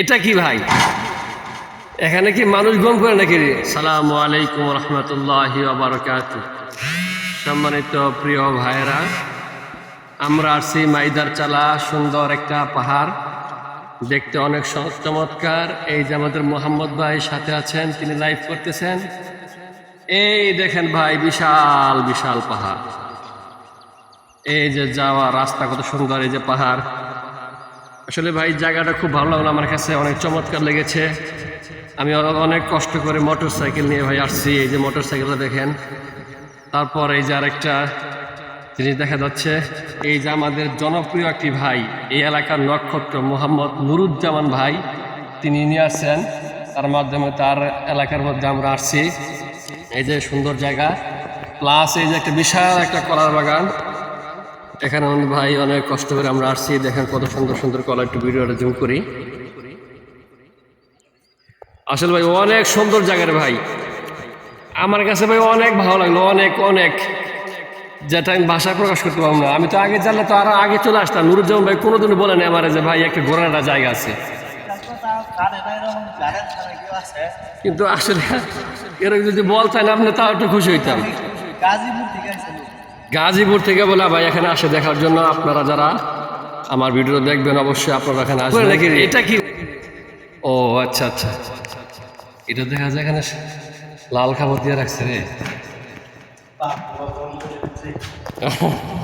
এটা কি ভাই? এখানে কি মানুষ গম করে নাকি? সালাম আলাইকুম রহমতুল্লাহ সম্মানিত প্রিয় ভাইরা আমরা আসছি মাইদার চালা, সুন্দর একটা পাহাড়। দেখতে অনেক চমৎকার। এই যে আমাদের মোহাম্মদ ভাই সাথে আছেন, তিনি লাইভ করতেছেন। এই দেখেন ভাই, বিশাল বিশাল পাহাড়। এই যে যাওয়া রাস্তা, কত সুন্দর এই যে পাহাড়। আসলে ভাই, জায়গাটা খুব ভালো লাগল আমার কাছে, অনেক চমৎকার লেগেছে। আমি অনেক কষ্ট করে মোটর সাইকেল নিয়ে ভাই আসছি, এই যে মোটর সাইকেলটা দেখেন। তারপর এই যে আরেকটা জিনিস দেখা যাচ্ছে, এই যে আমাদের জনপ্রিয় একটি ভাই, এই এলাকার নক্ষত্র মোহাম্মদ নুরুজ্জামান ভাই, তিনি নিয়ে আসছেন। তার মাধ্যমে তার এলাকার মধ্যে আমরা আসছি। এই যে সুন্দর জায়গা প্লাস এই যে একটা বিশাল একটা কলার বাগান। এখানে আমাদের ভাই অনেক কষ্ট করে আমরা আসছি। দেখেন কত সুন্দর সুন্দর কলা একটু ভিডিওটা জুম করি। আসলে ভাই, অনেক সুন্দর জায়গার ভাই। আমার কাছে ভাই অনেক ভালো লাগল, অনেক অনেক। যেটা আমি ভাষায় প্রকাশ করতে পারব না। আমি তো আগে জানলে তো আরও আগে চলে আসতাম। নুরুজ্জামান ভাই কোনোদিনও বলেন আমার যে, ভাই, একটা ঘোরার একটা জায়গা আছে। কিন্তু আসলে এরকম যদি বল বলতেন, আপনি তাও একটু খুশি হইতাম। গাজীপুর গাজীপুর থেকে বলে ভাই এখানে আসে দেখার জন্য আপনারা যারা আমার ভিডিও দেখবেন অবশ্যই আপনারা এখানে আসবেন। নাকি এটা কি? ও আচ্ছা আচ্ছা এটা দেখা যায় এখানে লাল খাবার দিয়ে রাখছে রে।